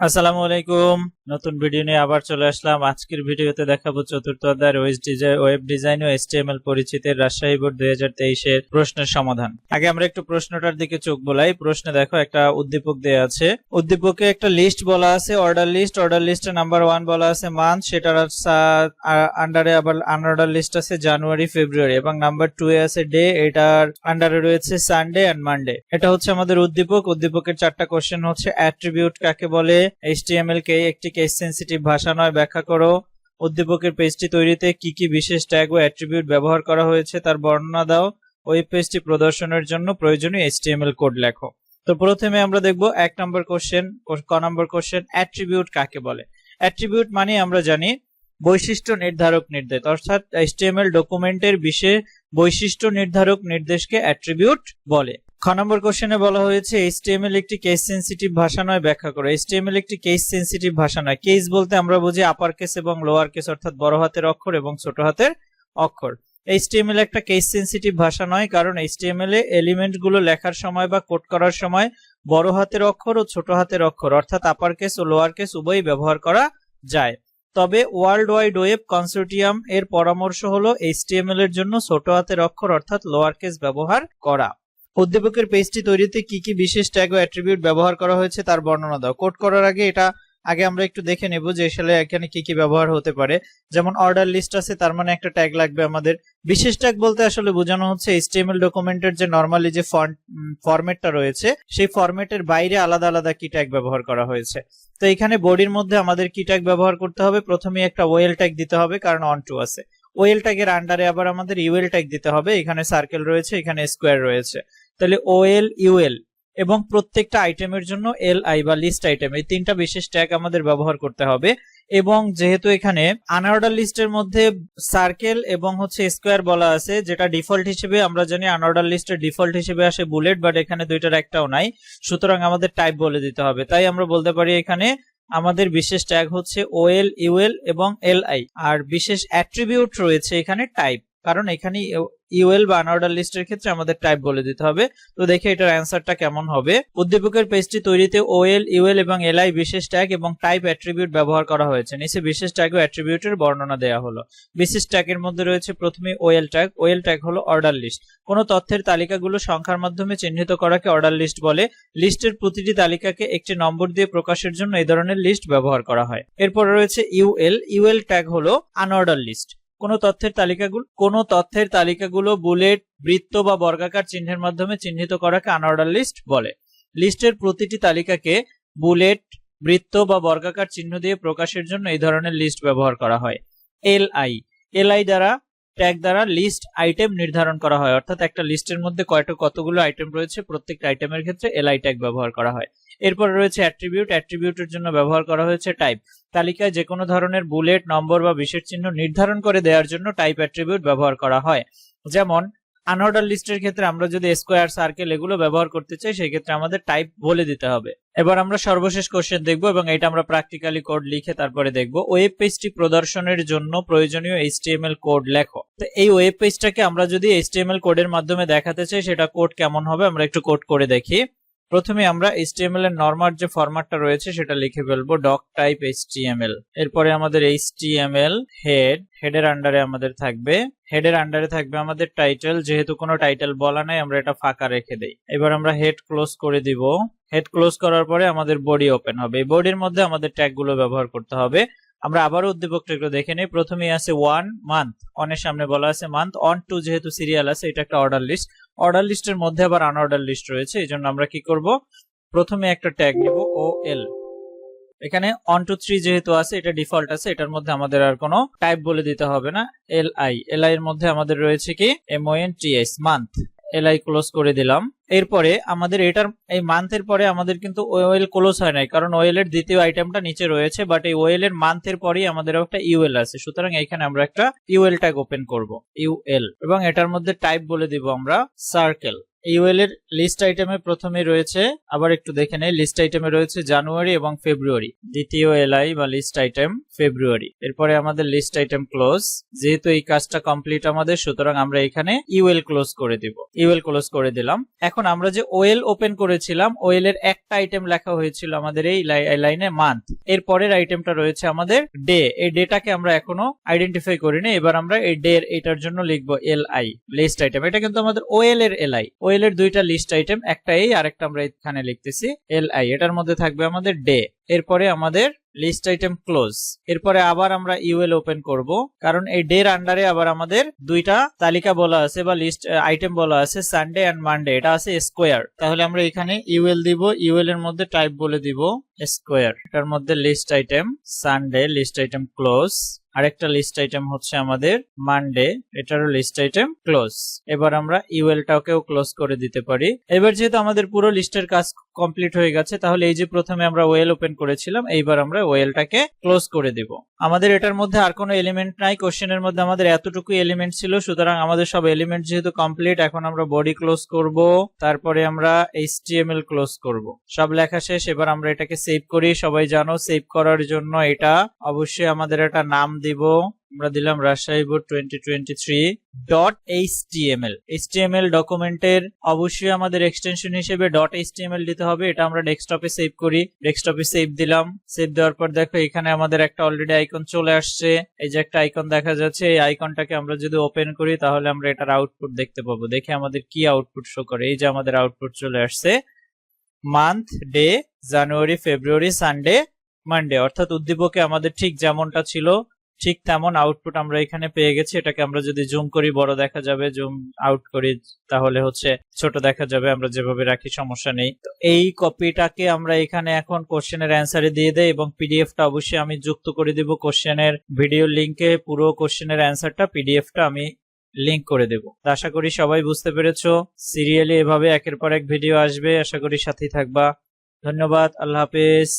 আসসালামু আলাইকুম। নতুন ভিডিও নিয়ে আবার চলে আসলাম। আজকের ভিডিওতে দেখাবো চতুর্থ অধ্যায়ের ওয়েব ডিজাইন ও এসটিএমএল পরিচিতির রাজশাহী বোর্ড দুই হাজার তেইশের প্রশ্নের সমাধান। আগে আমরা একটু প্রশ্নটার দিকে চোখ বোলাই। প্রশ্নে দেখো, একটা উদ্দীপক দেয়া আছে। উদ্দীপকে একটা লিস্ট বলা আছে অর্ডার লিস্ট অর্ডার লিস্টে নাম্বার ওয়ান বলা আছে মান্থ সেটার আন্ডারে আবার আনঅর্ডার লিস্ট আছে জানুয়ারি ফেব্রুয়ারি এবং নাম্বার টু এ আছে ডে এটার আন্ডারে রয়েছে সানডে এন্ড মানডে এটা হচ্ছে আমাদের উদ্দীপক। উদ্দীপকের চারটা কোশ্চেন হচ্ছে অ্যাট্রিবিউট কাকে বলে এইচটিএমএল কে, একটি কেস সেন্সিটিভ ভাষা নয়, ব্যাখ্যা করো। উদ্দীপকের পেজটি তৈরিতে কি কি বিশেষ ট্যাগ ও অ্যাট্রিবিউট ব্যবহার করা হয়েছে তার বর্ণনা দাও। ওয়েব পেজটি প্রদর্শনের জন্য প্রয়োজনীয় এইচটিএমএল কোড লেখো। তো প্রথমে আমরা দেখব এক নম্বর কোশ্চেন ক নম্বর কোশ্চেন অ্যাট্রিবিউট কাকে বলে? অ্যাট্রিবিউট মানে আমরা জানি বৈশিষ্ট্য নির্ধারক নির্দেশ, অর্থাৎ এইচটিএমএল ডকুমেন্টের বিশেষ বৈশিষ্ট্য নির্ধারক নির্দেশকে অ্যাট্রিবিউট বলে। খ নম্বর কোশ্চেনে বলা হয়েছে এইচটিএমএল একটি কেস সেন্সিটিভ ভাষা নয়, ব্যাখ্যা করো। এইচটিএমএল একটি কেস সেন্সিটিভ ভাষা নয়। কেস বলতে আমরা বুঝি আপার কেস এবং লোয়ার কেস অর্থাৎ বড় হাতের অক্ষর এবং ছোট হাতের অক্ষর। এইচটিএমএল একটা কেস সেন্সিটিভ ভাষা নয়, কারণ এইচটিএমএল এ এলিমেন্টগুলো লেখার সময় বা কোড করার সময় বড় হাতের অক্ষর ও ছোট হাতের অক্ষর, অর্থাৎ আপার কেস ও লোয়ার কেস উভয়ই ব্যবহার করা যায়। তবে ওয়ার্ল্ড ওয়াইড ওয়েব কনসোর্টিয়াম এর পরামর্শ হলো এইচটিএমএল এর জন্য ছোট হাতের অক্ষর, অর্থাৎ লোয়ার কেস ব্যবহার করা। উদ্দীপকের পেজটি তৈরিতে কি কি বিশেষ ট্যাগ ও অ্যাট্রিবিউট ব্যবহার করা হয়েছে তার বর্ণনা দাও। কোড করার আগে এটা, আগে আমরা একটু দেখে নেব যে আসলে এখানে কি কি ব্যবহার হতে পারে। যেমন অর্ডার লিস্ট আছে, তার মানে একটা ট্যাগ লাগবে আমাদের। বিশেষ ট্যাগ বলতে আসলে বোঝানো হচ্ছে এইচটিএমএল ডকুমেন্টের যে নর্মালি যে ফরম্যাটটা রয়েছে, সেই ফরম্যাটের বাইরে আলাদা আলাদা কি ট্যাগ ব্যবহার করা হয়েছে। তো এখানে বডির মধ্যে আমাদের কি ট্যাগ ব্যবহার করতে হবে? প্রথমে একটা ওয়েল ট্যাগ দিতে হবে, কারণ অন টু আছে। ওয়েল ট্যাগের আন্ডারে আবার আমাদের ইউএল ট্যাগ দিতে হবে। এখানে সার্কেল রয়েছে, এখানে স্কোয়ার রয়েছে। তাহলে ওএল ইউএল এবং প্রত্যেকটা আইটেমের জন্য এল আই বা লিস্ট আইটেম এই তিনটা বিশেষ ট্যাগ আমাদের ব্যবহার করতে হবে। এবং যেহেতু এখানে আনঅর্ডার লিস্টের মধ্যে সার্কেল এবং হচ্ছে স্কোয়ার বলা আছে, যেটা ডিফল্ট হিসেবে আমরা জানি আনঅর্ডার লিস্টের ডিফল্ট হিসেবে আসে বুলেট বাট এখানে দুইটার একটাও নাই। সুতরাং আমাদের টাইপ বলে দিতে হবে। তাই আমরা বলতে পারি এখানে আমাদের বিশেষ ট্যাগ হচ্ছে ওএল ইউএল এবং এল আই আর বিশেষ অ্যাট্রিবিউট রয়েছে এখানে টাইপ কারণ এখানে ইউএল বা আনঅর্ডার লিস্টের ক্ষেত্রে আমাদের টাইপ বলে দিতে হবে। তো দেখে এটার অ্যান্সারটা কেমন হবে? উদ্দীপকের পেজটি তৈরিতে ওএল, ইউএল এবং এলআই বিশেষ ট্যাগ এবং টাইপ অ্যাট্রিবিউট ব্যবহার করা হয়েছে। নিচে বিশেষ ট্যাগ ও অ্যাট্রিবিউটের বর্ণনা দেওয়া হলো। বিশেষ ট্যাগের মধ্যে রয়েছে প্রথমে ওএল ট্যাগ। ওএল ট্যাগ হলো অর্ডার লিস্ট। কোন তথ্যের তালিকাগুলো সংখ্যার মাধ্যমে চিহ্নিত করাকে অর্ডার লিস্ট বলে। লিস্টের প্রতিটি তালিকাকে একটি নম্বর দিয়ে প্রকাশের জন্য এই ধরনের লিস্ট ব্যবহার করা হয়। এরপর রয়েছে ইউএল। ইউএল ট্যাগ হলো আনঅর্ডার লিস্ট। কোন তথ্যের তালিকাগুলো, কোন তথ্যের তালিকাগুলো বুলেট, বৃত্ত বা বর্গাকার চিহ্নের মাধ্যমে চিহ্নিত করাকে আনঅর্ডার লিস্ট বলে। লিস্টের প্রতিটি তালিকাকে বুলেট, বৃত্ত বা বর্গাকার চিহ্ন দিয়ে প্রকাশের জন্য এই ধরনের লিস্ট ব্যবহার করা হয়। এল আই এল আই দ্বারা ট্যাগ দ্বারা লিস্ট আইটেম নির্ধারণ করা হয়। অর্থাৎ একটা লিস্টের মধ্যে কয়টা কতগুলো আইটেম রয়েছে প্রত্যেকটা আইটেমের ক্ষেত্রে এলআই ট্যাগ ব্যবহার করা হয়। এরপর রয়েছে অ্যাট্রিবিউট অ্যাট্রিবিউটের জন্য ব্যবহার করা হয়েছে টাইপ তালিকায় যে কোনো ধরনের বুলেট নম্বর বা বিশেষ চিহ্ন নির্ধারণ করে দেওয়ার জন্য টাইপ অ্যাট্রিবিউট ব্যবহার করা হয়। যেমন আনঅর্ডার লিস্টের ক্ষেত্রে আমরা যদি স্কোয়ার সার্কেল এগুলো ব্যবহার করতে চাই সেই ক্ষেত্রে আমাদের টাইপ বলে দিতে হবে। এবার আমরা সর্বশেষ কোশ্চেন দেখব এবং এটা আমরা প্র্যাকটিক্যালি কোড লিখে তারপরে দেখব। ওয়েব পেজটি প্রদর্শনের জন্য প্রয়োজনীয় এইচটিএমএল কোড লেখো। তো এই ওয়েব পেজটাকে আমরা যদি এইচটিএমএল কোডের মাধ্যমে দেখাতে চাই, সেটা কোড কেমন হবে? আমরা একটু কোড করে দেখি। প্রথমে আমরা এইচটিএমএল এর নরমাল যে ফরম্যাটটা রয়েছে সেটা লিখে ফেলব ডক টাইপ এইচটিএমএল এরপরে আমাদের এইচটিএমএল হেড হেডের আন্ডারে আমাদের থাকবে। হেডের আন্ডারে থাকবে আমাদের টাইটেল যেহেতু কোনো টাইটেল বলা নাই, আমরা এটা ফাঁকা রেখে দেই। এবার আমরা হেড ক্লোজ করে দিব। হেড ক্লোজ করার পরে আমাদের বডি ওপেন হবে। এই বডির মধ্যে আমাদের ট্যাগগুলো ব্যবহার করতে হবে। আমরা আবারও উদ্দীপকটা দেখে নিই। প্রথমেই আছে ওয়ান মান্থ অনের সামনে বলা আছে মান্থ অন টু যেহেতু সিরিয়াল আছে, এটা একটা অর্ডার লিস্ট অর্ডার লিস্টের মধ্যে আবার আনঅর্ডার লিস্ট রয়েছে, এই জন্য আমরা কি করব? প্রথমে একটা ট্যাগ নিব ও এল এখানে অন টু থ্রি যেহেতু আছে, এটা ডিফল্ট আছে, এটার মধ্যে আমাদের আর কোনো টাইপ বলে দিতে হবে না। এল আই এল আই এর মধ্যে আমাদের রয়েছে কি? M O N T S month L I close করে দিলাম। এরপরে আমাদের এটার, এই মান্থের পরে আমাদের কিন্তু ওয়েল ক্লোজ হয় নাই, কারণ ওয়েল এর দ্বিতীয় আইটেমটা নিচে রয়েছে বাট এই ওয়েল এর মান্থের পরেই আমাদের একটা ইউএল আছে। সুতরাং এখানে আমরা একটা ইউএল ট্যাগ ওপেন করব ইউএল এবং এটার মধ্যে টাইপ বলে দিব আমরা সার্কেল ইউএল এর লিস্ট আইটেমে প্রথমে রয়েছে, আবার একটু দেখে নেই লিস্ট আইটেমে রয়েছে জানুয়ারি এবং ফেব্রুয়ারি। দ্বিতীয় এলআই বা লিস্ট আইটেম ফেব্রুয়ারি। এরপরে আমাদের লিস্ট আইটেম ক্লোজ যেহেতু এই কাজটা কমপ্লিট আমাদের, সুতরাং আমরা এখানে ইউএল ক্লোজ করে দিব। ইউএল ক্লোজ করে দিলাম। এখন আমরা যে ওয়েল ওপেন করেছিলাম ওয়েল এর একটা আইটেম লেখা হয়েছিল আমাদের এই লাইনে মান্থ এর পরের আইটেমটা রয়েছে আমাদের ডে এই ডেটাকে আমরা এখনও আইডেন্টিফাই করিনি, এবার আমরা এই ডে এর এটার জন্য লিখব এল আই লিস্ট আইটেম এটা কিন্তু আমাদের ওয়েল এর এল আই ওয়েল এর দুইটা লিস্ট আইটেম একটা এই আরেকটা আমরা এখানে লিখতেছি এল আই এটার মধ্যে থাকবে আমাদের ডে এরপরে আমাদের লিস্ট আইটেম ক্লোজ এরপরে আবার আমরা ইউএল ওপেন করব, কারণ এই ডের আন্ডারে আবার আমাদের দুইটা তালিকা বলা আছে বা লিস্ট আইটেম বলা আছে সানডে এন্ড মানডে এটা আছে স্কোয়ার তাহলে আমরা এখানে ইউএল দিব ইউএল এর মধ্যে টাইপ বলে দিব স্কোয়ার এটার মধ্যে list item Sunday list item close আরেকটা লিস্ট আইটেম হচ্ছে আমাদের মানডে এটারও লিস্ট আইটেম ক্লোজ এবার আমরা ইউএলটাকেও ক্লোজ করে দিতে পারি। এবার যেহেতু আমাদের পুরো লিস্টের কাজ কমপ্লিট হয়ে গেছে, তাহলে এই যে প্রথমে আমরা ওয়েল ওপেন করেছিলাম, এইবার আমরা ওয়েলটাকে ক্লোজ করে দেব। আমাদের এটার মধ্যে আর কোনো এলিমেন্ট নাই, কোশ্চেনের মধ্যে আমাদের এতটুকু এলিমেন্ট ছিল, সুতরাং আমাদের সব এলিমেন্ট যেহেতু কমপ্লিট এখন আমরা বডি ক্লোজ করব, তারপরে আমরা এইচটিএমএল ক্লোজ করব। সব লেখা শেষ, এবার আমরা এটাকে সেভ করি। সবাই জানো সেভ করার জন্য এটা অবশ্যই আমাদের এটা নাম দিব। আমরা দিলাম Rajshahi board twenty twenty three dot HTML HTML ডকুমেন্টের অবশ্যই আমাদের এক্সটেনশন হিসেবে ডট এইচটিএমএল দিতে হবে। এটা আমরা ডেস্কটপে সেভ করি। ডেস্কটপে সেভ দিলাম। সেভ দেওয়ার পর দেখো, এখানে আমাদের একটা অলরেডি আইকন চলে আসছে। এই যে একটা আইকন দেখা যাচ্ছে, এই আইকনটাকে আমরা যদি ওপেন করি, তাহলে আমরা এটার আউটপুট দেখতে পাবো। দেখে আমাদের কি আউটপুট শো করে। এই যে আমাদের আউটপুট চলে আসছে। Month day January February Sunday Monday অর্থাৎ উদ্দীপকে আমাদের ঠিক যেমনটা ছিল ঠিক তেমন আউটপুট আমরা এখানে পেয়ে গেছি। এটাকে আমরা যদি জুম করি, বড় দেখা যাবে জুম আউট করি, তাহলে হচ্ছে ছোট দেখা যাবে, আমরা যেভাবে রাখি সমস্যা নেই। তো এই কপিটাকে আমরা এখানে এখন কোশ্চেনের অ্যান্সারে দিয়ে দেই এবং পিডিএফটা অবশ্যই আমি যুক্ত করে দিব কোশ্চেনের ভিডিও লিংকে পুরো কোশ্চেনের অ্যান্সারটা পিডিএফটা আমি লিংক করে দেব। আশা করি সবাই বুঝতে পেরেছ। সিরিয়ালি এভাবে একের পর এক ভিডিও আসবে। আশা করি সাথেই থাকবা। ধন্যবাদ। আল্লাহ হাফেজ।